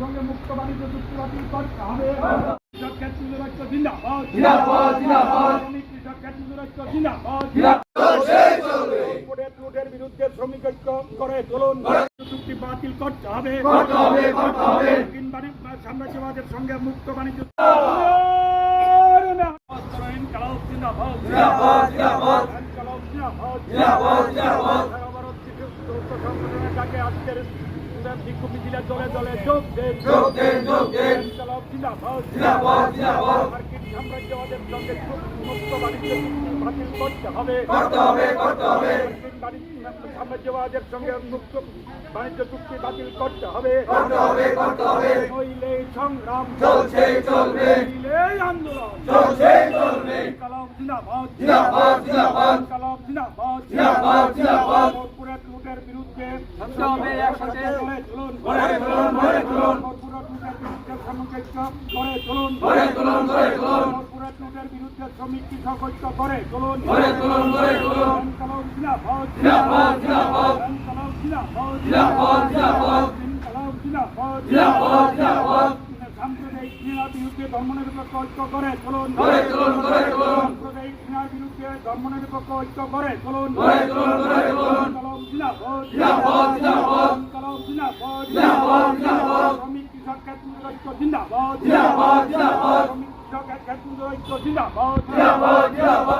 সঙ্গে মুক্ত বাণিজ্য চুক্তি বাতিল করতে হবে। কৃষক ক্ষেত্র জিন্দাবাদ। জিন্দাবাদ, জিন্দাবাদ। কৃষক ক্ষেত্র ঐক্য জিন্দাবাদ। চলছেই চলবে কোর্টের লুটের বিরুদ্ধে শ্রমিক ঐক্য করে চলুন চুক্তি বাতিল করতে হবে। করতে হবে, করতে হবে। দক্ষিণ বাণিজ্য সাম্রাজ্যবাদের সঙ্গে মুক্ত বাণিজ্য জিন্দাবাদ। জিন্দাবাদ, আজকের বিক্ষোভ মিছিলে দলে দলে যোগ দেন যোগ দেন, যোগ দেন। জিন্দাবাদ জিন্দাবাদ, জিন্দাবাদ। মার্কিন সাম্রাজ্যবাদের সঙ্গে মুক্ত বাণিজ্য চুক্তি বাতিল করতে হবে করতে হবে, করতে হবে। মার্কিন বাণিজ্য সাম্রাজ্যবাদের সঙ্গে মুক্ত বাণিজ্য চুক্তি বাতিল করতে হবে করতে হবে, করতে হবে। নইলে সংগ্রাম চলছেই চলবে। নইলে আন্দোলন চলছেই চলবে। কালাম জিন্দাবাদ জিন্দাবাদ, জিন্দাবাদ। কালাম জিন্দাবাদ জিন্দাবাদ, জিন্দাবাদ। থামতে হবে, একসাথে। গড়ে তুলুন গড়ে তুলুন, গড়ে তুলুন। গড়ে তুলুন গড়ে তুলুন, লুটের বিরুদ্ধে শ্রমিক কৃষক ঐক্য গড়ে তুলুন গড়ে তুলুন, গড়ে তুলুন। কালাম জিন্দাবাদ জিন্দাবাদ, জিন্দাবাদ। কালাম জিন্দাবাদ জিন্দাবাদ, জিন্দাবাদ। কালাম জিন্দাবাদ জিন্দাবাদ, জিন্দাবাদ। সাম্প্রদায়িক ঘৃণার বিরুদ্ধে ধর্মনিরপেক্ষ ঐক্য করে চলুন গড়ে তুলুন, গড়ে তুলুন। সাম্প্রদায়িক ঘৃণার বিরুদ্ধে ধর্মনিরপেক্ষ ঐক্য করে চলুন গড়ে তুলুন, গড়ে তুলুন। জিন্দাবাদ জিন্দাবাদ, জিন্দাবাদ। শ্রমিক কৃষক ক্ষেত্র ঐক্য জিন্দাবাদ জিন্দাবাদ, জিন্দাবাদ। শ্রমিক কৃষক ক্ষেত্র ঐক্য জিন্দাবাদ জিন্দাবাদ, জিন্দাবাদ।